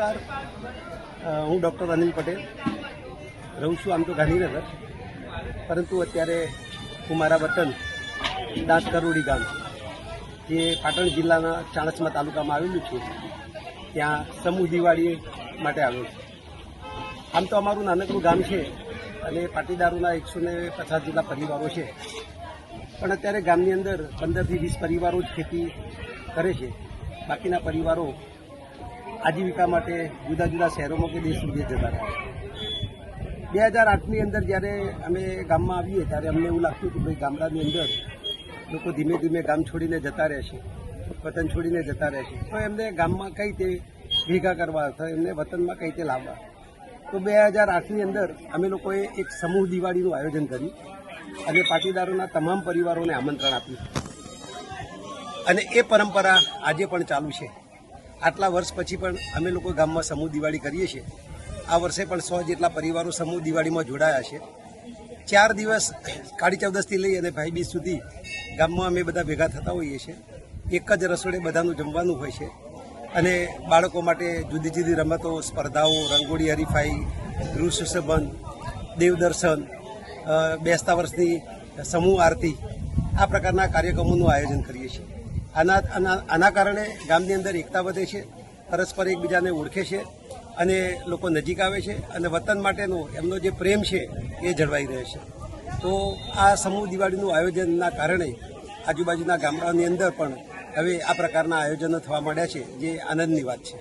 નમસ્કાર. હું ડૉક્ટર અનિલ પટેલ. રહું છું આમ તો ગાંધીનગર. પરંતુ અત્યારે હું મારા વતન દાંત કરોડી ગામ, જે પાટણ જિલ્લાના ચાણસમા તાલુકામાં આવેલું છે, ત્યાં સમૂહ દિવાળી માટે આવ્યો છું. આમ તો અમારું નાનકડું ગામ છે અને પાટીદારોના એકસો ને પચાસ જેટલા પરિવારો છે. પણ અત્યારે ગામની અંદર પંદરથી વીસ પરિવારો જ ખેતી કરે છે. બાકીના પરિવારો આજીવિકા માટે જુદા જુદા શહેરોમાં કે દેશ વિદેશ જતા રહ્યા બે હજાર આઠની અંદર જ્યારે અમે ગામમાં આવીએ ત્યારે અમને એવું લાગતું હતું કે ભાઈ ગામડાની અંદર લોકો ધીમે ધીમે ગામ છોડીને જતા રહેશે વતન છોડીને જતા રહેશે તો એમને ગામમાં કઈ રીતે ભેગા કરવા અથવા એમને વતનમાં કઈ રીતે લાવવા? તો બે હજાર આઠની અંદર અમે લોકોએ એક સમૂહ દિવાળીનું આયોજન કર્યું અને પાટીદારોના તમામ પરિવારોને આમંત્રણ આપ્યું. અને એ પરંપરા આજે પણ ચાલુ છે. આટલા વર્ષ પછી પણ અમે લોકો ગામમાં સમૂહ દિવાળી કરીએ છીએ. આ વર્ષે પણ સો જેટલા પરિવારો સમૂહ દિવાળીમાં જોડાયા છે. ચાર દિવસ કાળી ચૌદસથી લઈ અને ભાઈ બીજ સુધી ગામમાં અમે બધા ભેગા થતા હોઈએ છીએ. એક જ રસોડે બધાનું જમવાનું હોય છે. અને બાળકો માટે જુદી જુદી રમતો, સ્પર્ધાઓ, રંગોળી હરીફાઈ ગૃહ સુશોભન દેવદર્શન બેસતા વર્ષની સમૂહ આરતી આ પ્રકારના કાર્યક્રમોનું આયોજન કરીએ છીએ. આના આના કારણે ગામની અંદર એકતા વધે છે, પરસ્પર એકબીજાને ઓળખે છે અને લોકો નજીક આવે છે અને વતન માટેનો એમનો જે પ્રેમ છે એ જળવાઈ રહે છે. તો આ સમૂહ દિવાળીનું આયોજનના કારણે આજુબાજુના ગામડાઓની અંદર પણ હવે આ પ્રકારના આયોજનો થવા માંડ્યા છે, જે આનંદની વાત છે.